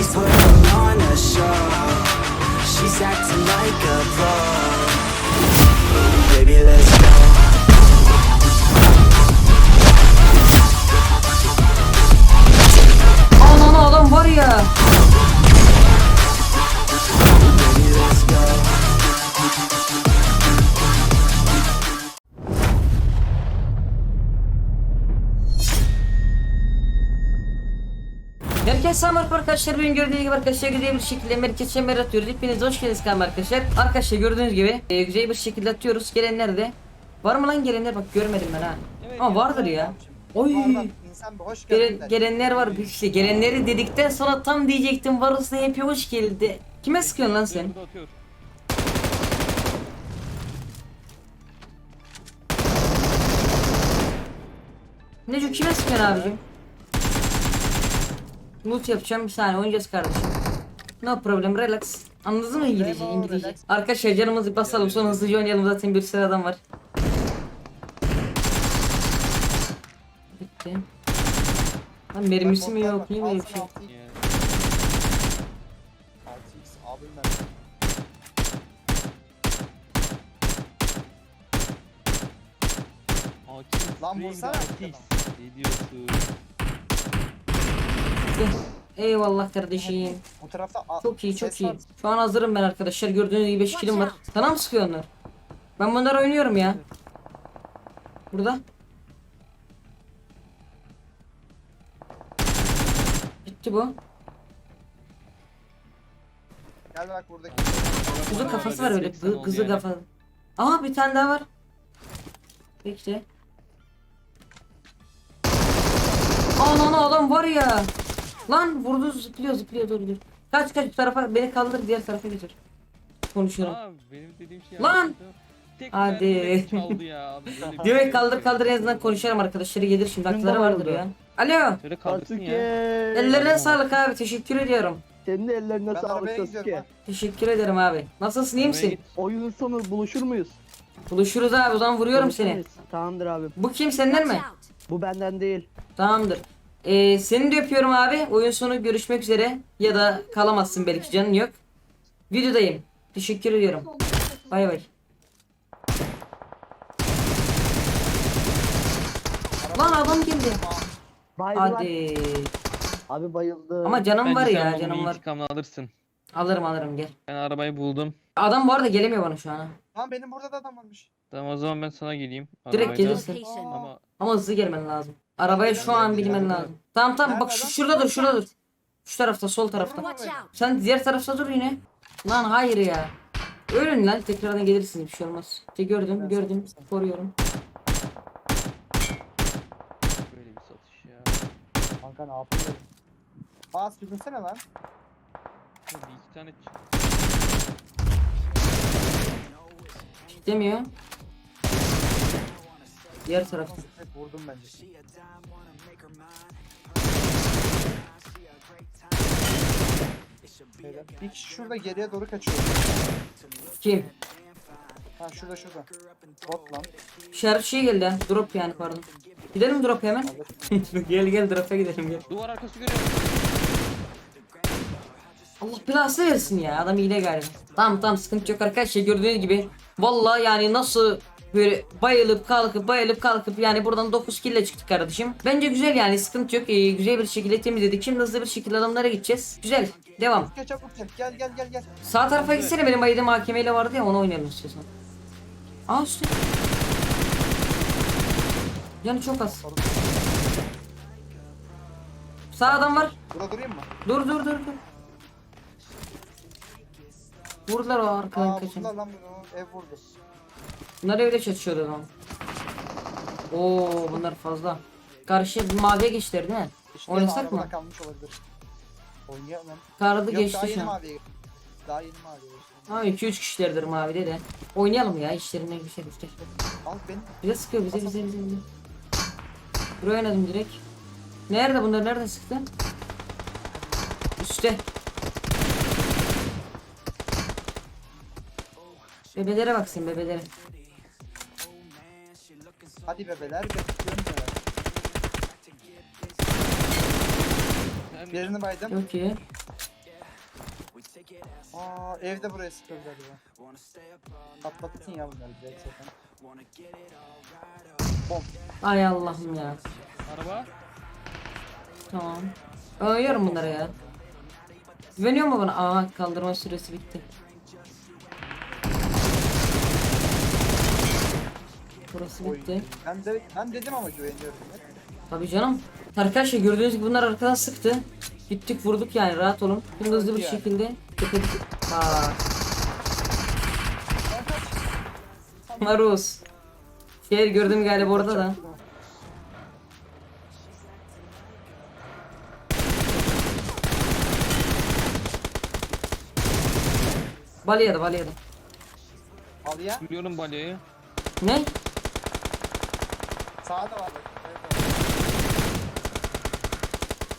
She's putting on a show. She's acting like a pro. Baby, let's go. Adam var ya. Herkes selam arkadaşlar. Bugün gördüğünüz gibi arkadaşlar güzel bir şekilde merkez çember atıyoruz. Hepiniz hoş geldiniz kanalıma arkadaşlar. Arkadaşlar gördüğünüz gibi e, güzel bir şekilde atıyoruz. Gelenler de. Var mı lan gelenler? Bak görmedim ben ha. Ama vardır ya. Oy. İnsan bir hoş Gelen, gelenler var bir işte. Gelenleri dedikten sonra tam diyecektim. Varsa hep hoş geldi. Kime sıkıyorsun lan sen? Neco kime sıkıyorsun abicim? Loot yapacağım bir saniye oynayacağız kardeşim. No problem relax. Anladın mı İngilizce? İngilizce. Arkadaşlar canımızı basalım sonra hızlıca oynayalım zaten bir sürü adam var. Bitti. Lan mermisi mi yok niye böyle bir şey? altı- Yani. 6x abim ben. Hakim Lan vursana. Artist. Diyorsun? Eyvallah kardeşim. Bu tarafta a- Çok iyi çok ses iyi. var. Şu an hazırım ben arkadaşlar gördüğünüz gibi 5 kilim var. Sana mı sıkıyor onlar? Ben bunları oynuyorum ya. Burada. Bitti bu. Gel bak buradaki. Bana kafası var öyle. Kızı, kafa. Aha bir tane daha var. Bekle. Ananı adam var ya. Lan vurdu zıplıyor zıplıyor dur dur. Kaç kaç bu tarafa beni kaldır diğer tarafa götür. Konuşuyorum. Aa benim dediğim şey Lan! yaptı. Tek Hadi. mermiyle çaldı ya. Böyle bir Direkt şey kaldır kaldır en azından konuşalım arkadaşları gelir şimdi akılları vardır ya. Alo. Şöyle kaldırsın Sasuke. ya. Ellerine sağlık abi teşekkür ediyorum. Senin de ellerine Ben sağlık arabaya gidiyorum Sasuke. ha. Teşekkür ederim abi. Nasılsın iyi Oraya misin? git. Oyunun sonu buluşur muyuz? Buluşuruz abi o zaman vuruyorum seni. Tamamdır abi. Bu kim senden mi? Bu benden değil. Tamamdır. Ee, seni de öpüyorum abi. Oyun sonu görüşmek üzere. Ya da kalamazsın belki canın yok. Videodayım. Teşekkür ediyorum. Bay bay. Lan adam geldi. Bayıldı lan. Hadi. Abi bayıldı. Ama canım Bence var sen ya bunun canım bir var. intikamını alırsın. Alırım alırım gel. Ben arabayı buldum. Adam bu arada gelemiyor bana şu an. ha. Lan benim burada da adam varmış. Tamam o zaman ben sana geleyim. Direkt arabayla. gelirsin. Ama Ama hızlı gelmen lazım. Arabaya şu an bilmen lazım. Tamam tamam bak şu, şurada dur şurada dur. Şu tarafta sol tarafta. Sen diğer tarafta dur yine. Lan hayır ya. Ölün lan tekrardan gelirsiniz bir şey olmaz. İşte gördüm gördüm koruyorum. böyle bir satış ya. Kanka ne yapıyorsun? Aa sürünsene lan. Bir iki tane çık. Demiyor. Diğer tarafta. Vurdum bence. Beyler, Bir kişi şurada geriye doğru kaçıyor. Kim? Ha şurada şurada. Bot lan. İşaret şey geldi. Drop yani pardon. Gidelim drop hemen. gel gel drop'a gidelim gel. Duvar arkası görüyorum. Allah belasını versin ya adam hile galiba. Tamam tamam sıkıntı yok arkadaşlar gördüğünüz gibi. Vallahi yani nasıl böyle bayılıp kalkıp bayılıp kalkıp yani buradan 9 kill ile çıktık kardeşim. Bence güzel yani sıkıntı yok. Ee, güzel bir şekilde temizledik. Şimdi hızlı bir şekilde adamlara gideceğiz. Güzel. Devam. Gel çabuk gel. Gel gel gel gel. Sağ tarafa gitsene benim ayırdığım hakemeyle vardı ya onu oynayalım istiyorsan. Aa üstte. Canı çok az. Sağ adam var. Burada durayım mı? Dur dur dur dur. Vurdular o arkadan Aa kaçan. bunlar lan bunu ev vurdu. Bunlar öyle çatışıyordu lan. Oo bunlar fazla. Karşı maviye geçtiler değil mi? İşte Oynasak mı? kalmış olabilir. Oynayalım. Karlı Yok daha geçti yeni şu an. maviye. Daha yeni maviye. Ha 2-3 kişilerdir mavide de. Oynayalım ya işlerine bir şey göster. Al beni. Bize sıkıyor bize bize bize bize. Buraya oynadım direkt. Nerede bunlar nerede sıktı? Üste. Bebelere baksın bebelere. Hadi bebeler bekliyorum seni. Sen Birini baydım. Çok iyi. Aa evde buraya sıkıyor galiba. Patlattın ya bunları direkt zaten. Bom. Ay Allah'ım ya. Araba. Tamam. Oynuyorum bunları ya. Güveniyor mu bana? Aa kaldırma süresi bitti. Oy. bitti. Ben, de, ben dedim ama güveniyorum. ya. Tabii canım. Arkadaşlar gördüğünüz gibi bunlar arkadan sıktı. Gittik vurduk yani rahat olun. Şimdi hızlı bir şekilde tepe Aa. Maruz. Şehir gördüm galiba orada da. Balya'da balya'da. Al ya. Biliyorum balyayı. Ne? Sağda var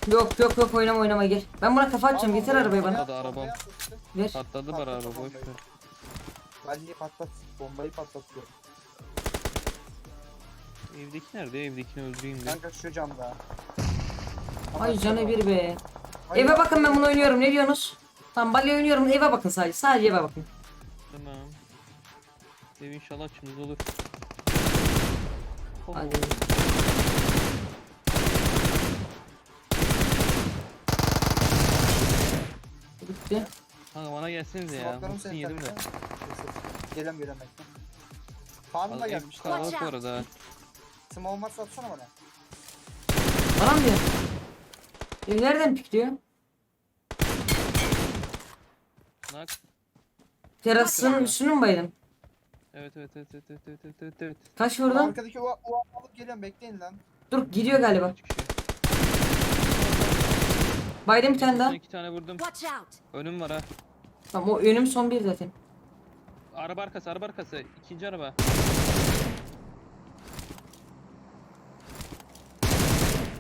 Yok yok yok oynama oynama gel. Ben buna kafa atacağım getir arabayı bana. Patladı arabam. Ver. Patladı var araba boş ver. Balliyi patlat. Bombayı patlatıyor. Evdeki nerede? Evdekini öldüreyim de. Kanka şu camda. Ay canı bir be. Ay, Eve bakın ben bunu oynuyorum ne diyorsunuz? Tamam balya oynuyorum eve bakın sadece sadece eve bakın. Tamam. Ev inşallah açımız olur. Hadi. Bitti. Kanka bana gelsenize ya. Smoke'larım Muhsin seni yedim de. takacağım. Gelem gelem bekle. Farm'la Ev gelmiş. kalabalık bu arada. Small maç atsana bana. Bana mı diyor? Ev nereden pikliyor? Nak. Terasının üstünü mü baydın? Evet evet evet evet evet evet evet evet. Kaç Şu arkadaki o, o alıp geliyorum bekleyin lan. Dur giriyor galiba. Baydım bir tane daha. İki tane vurdum. Önüm var ha. Tamam o önüm son bir zaten. Araba arkası, araba arkası. İkinci araba.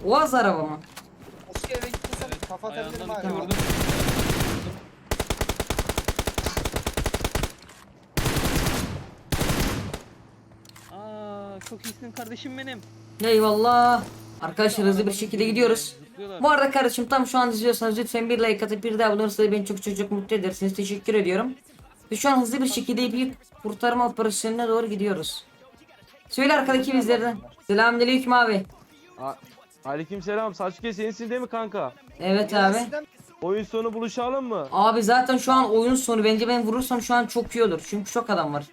Oğaz araba mı? Eski eve gitmesem Evet. kafa atabilirim Ayağından çok iyisin kardeşim benim. Eyvallah. Arkadaşlar hızlı bir şekilde gidiyoruz. Bu arada kardeşim tam şu an izliyorsanız lütfen bir like atıp bir daha bulursanız beni çok çok çok mutlu edersiniz. Teşekkür ediyorum. Ve şu an hızlı bir şekilde bir kurtarma operasyonuna doğru gidiyoruz. Söyle arkadaki bizlerden. Selamünaleyküm abi. Aleykümselam. Sasuke sensin değil mi kanka? Evet abi. Oyun sonu buluşalım mı? Abi zaten şu an oyun sonu bence ben vurursam şu an çok iyi olur. Çünkü çok adam var.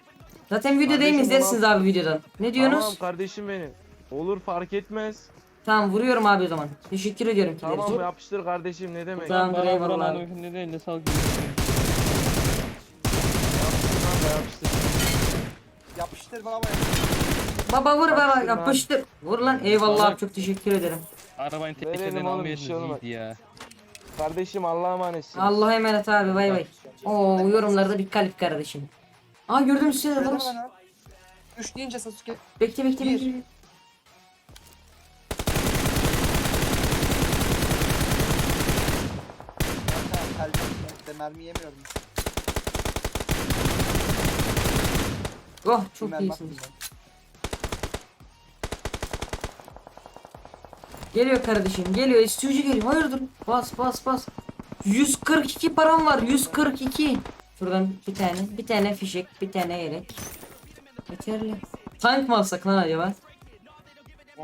Zaten videodayım Kardeşim, izlersiniz abi videodan. Ne diyorsunuz? Tamam kardeşim benim. Olur fark etmez. Tamam vuruyorum abi o zaman. Teşekkür ediyorum. Tamam Tamam. yapıştır kardeşim ne demek. Tamam. Bana eyvallah vuran abi. hanımefendi de eline sağlık. Yapıştır kanka yapıştır. yapıştır baba. Baba vur baba Yapıştır lan. yapıştır. Vur lan eyvallah abi çok teşekkür ederim. Arabanın oğlum, bir şey olmaz. iyiydi ya. Kardeşim Allah'a emanetsin. Allah'a emanet abi bay bay. Oo yorumlarda bir kalp kardeşim. Aa gördüm size de vurmuş. Üç deyince Sasuke. Bekle bekle Bir. bekle. Kanka kalbim de mermi yemiyorum. Oh çok Mermi iyisiniz. Geliyor kardeşim geliyor istiyorcu geliyor hayırdır bas bas bas 142 param var 142 Şuradan bir tane bir tane fişek bir tane yelek Yeterli Tank mı alsak lan acaba?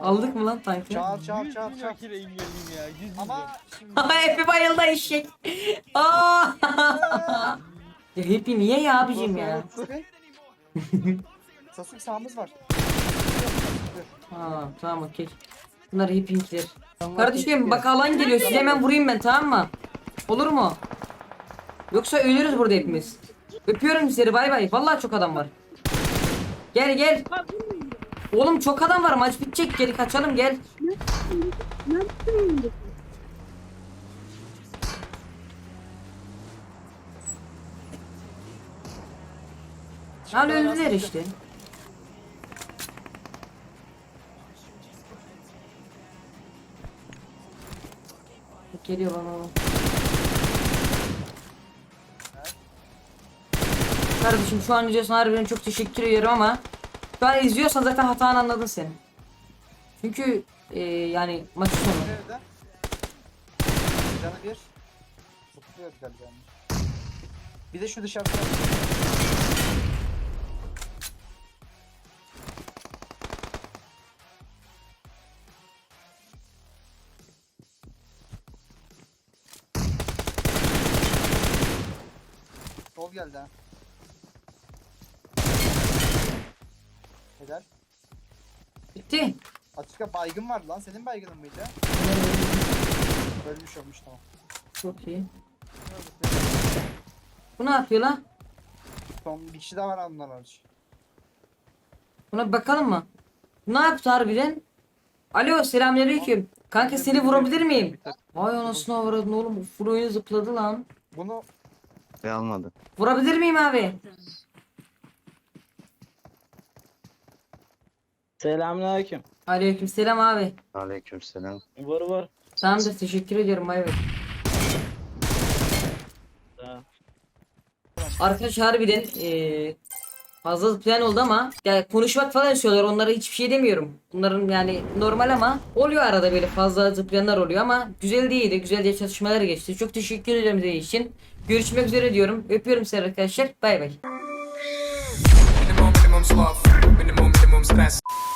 Aldık mı lan tankı? Çağır çağır çağır çağır. kere engellim ya. Yüz Ama şimdi Happy bayıldı eşek Aa! ya Happy niye ya abicim ya? Sasuke. Sağımız var. Ha tamam okey. Bunlar Happy'inkiler. Kardeşim bak alan geliyor size hemen vurayım ben tamam mı? Olur mu? Yoksa ölürüz burada hepimiz. Öpüyorum sizleri bay bay. Vallahi çok adam var. Gel gel. Oğlum çok adam var maç bitecek gel kaçalım gel. Al öldüler işte. Geliyor bana Kardeşim şu an izliyorsan harbiden çok teşekkür ediyorum ama şu an izliyorsan zaten hatanı anladın sen. Çünkü e, yani maçı sonu. Canı bir. Bir de şu dışarıda. Sol geldi ha. Helal. Bitti. Açıkça baygın vardı lan. Senin baygının mıydı? Ölmüş olmuş tamam. Çok iyi. Bu ne yapıyor lan? Son bir kişi daha var ondan hariç. Buna bir bakalım mı? Ne yaptı harbiden? Alo selamünaleyküm. Kanka seni vurabilir miyim? Vay anasını avradın oğlum. Bu full oyunu zıpladı lan. Bunu Ve almadı. Vurabilir miyim abi? Selamünaleyküm. Aleyküm selam abi. Aleykümselam. Var var. Tamamdır teşekkür ediyorum bay bay. Tamam. Arkadaş harbiden eee fazla zıplayan oldu ama ya konuşmak falan istiyorlar onlara hiçbir şey demiyorum. Bunların yani normal ama oluyor arada böyle fazla zıplayanlar oluyor ama güzel değildi. Güzelce çalışmalar geçti. Çok teşekkür ederim dediği için. Görüşmek üzere diyorum. Öpüyorum sizi arkadaşlar. Bay bay. Minimum, minimum sloth. Minimum, minimum stress.